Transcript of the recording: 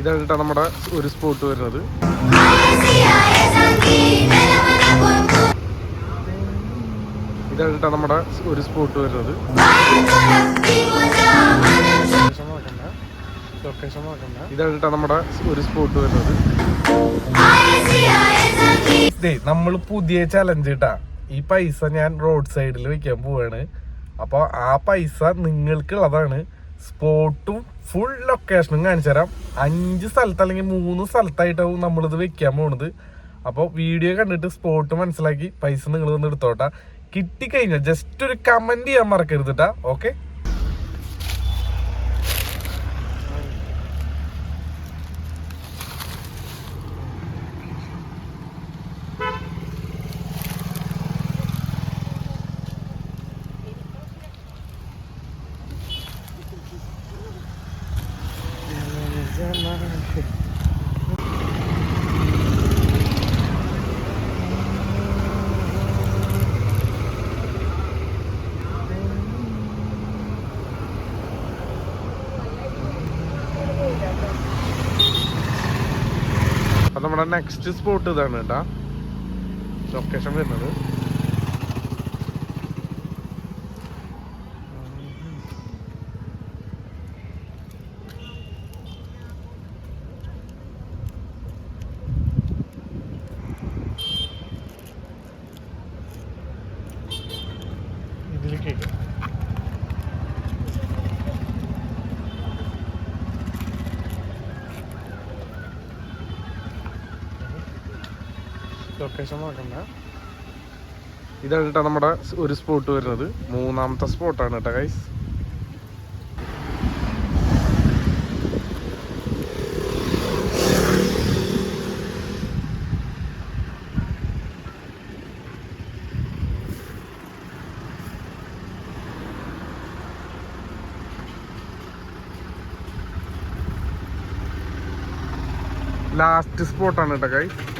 ഇതാണ് നമ്മുടെ ഒരു സ്പോട്ട് വരുന്നത്. ഇതാണ് നമ്മുടെ ഒരു സ്പോട്ട് വരുന്നത്. ഇതാണ് കേട്ടോ നമ്മുടെ ഒരു സ്പോട്ട് വരുന്നത്. നമ്മൾ പുതിയ ചലഞ്ച് കേട്ടാ ഈ പൈസ ഞാൻ റോഡ് സൈഡിൽ വെക്കാൻ പോവാണ്. അപ്പോൾ ആ പൈസ നിങ്ങൾക്കുള്ളതാണ്. സ്പോട്ടും ഫുൾ ലൊക്കേഷനും കാണിച്ചു തരാം അഞ്ച് സ്ഥലത്ത് അല്ലെങ്കിൽ മൂന്ന് സ്ഥലത്തായിട്ടാവും നമ്മളിത് വെക്കാൻ പോണത്. അപ്പോൾ വീഡിയോ കണ്ടിട്ട് സ്പോട്ട് മനസ്സിലാക്കി പൈസ നിങ്ങൾ വന്ന് എടുത്തോട്ടാ. കിട്ടിക്കഴിഞ്ഞാൽ ജസ്റ്റ് ഒരു കമന്റ് ചെയ്യാൻ മറക്കരുത് കേട്ടാ ഓക്കെ നമ്മുടെ നെക്സ്റ്റ് സ്പോട്ട് ഇതാണ് കേട്ടാ ലൊക്കേഷൻ വരുന്നത്. ഇതിലേക്ക് ലൊക്കേഷൻ നോക്കണ്ട. ഇതാണ് നമ്മുടെ ഒരു സ്പോട്ട് വരുന്നത്. മൂന്നാമത്തെ സ്പോട്ടാണ് കേട്ടോ ഗൈസ് ലാസ്റ്റ് സ്പോട്ടാണ് കേട്ടോ ഗൈസ്